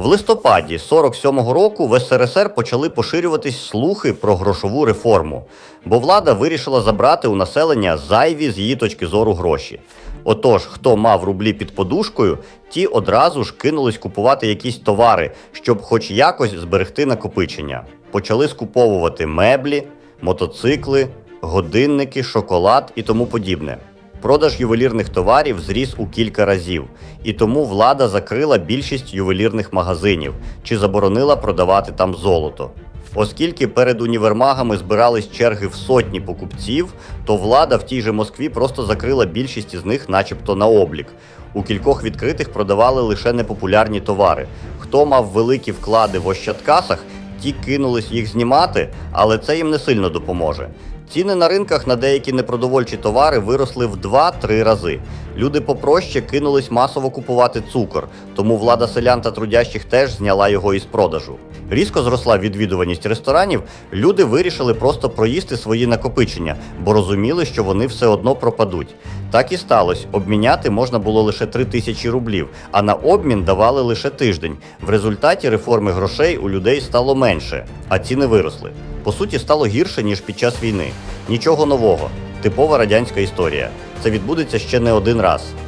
В листопаді 47-го року в СРСР почали поширюватись слухи про грошову реформу, бо влада вирішила забрати у населення зайві з її точки зору гроші. Отож, хто мав рублі під подушкою, ті одразу ж кинулись купувати якісь товари, щоб хоч якось зберегти накопичення. Почали скуповувати меблі, мотоцикли, годинники, шоколад і тому подібне. Продаж ювелірних товарів зріс у кілька разів, і тому влада закрила більшість ювелірних магазинів чи заборонила продавати там золото. Оскільки перед універмагами збирались черги в сотні покупців, то влада в тій же Москві просто закрила більшість із них, начебто, на облік. У кількох відкритих продавали лише непопулярні товари. Хто мав великі вклади в ощадкасах, ті кинулись їх знімати, але це їм не сильно допоможе. Ціни на ринках на деякі непродовольчі товари виросли в 2-3 рази. Люди попроще кинулись масово купувати цукор, тому влада селян та трудящих теж зняла його із продажу. Різко зросла відвідуваність ресторанів, люди вирішили просто проїсти свої накопичення, бо розуміли, що вони все одно пропадуть. Так і сталося. Обміняти можна було лише 3 тисячі рублів, а на обмін давали лише тиждень. В результаті реформи грошей у людей стало менше, а ціни виросли. По суті, стало гірше, ніж під час війни. Нічого нового. Типова радянська історія. Це відбудеться ще не один раз.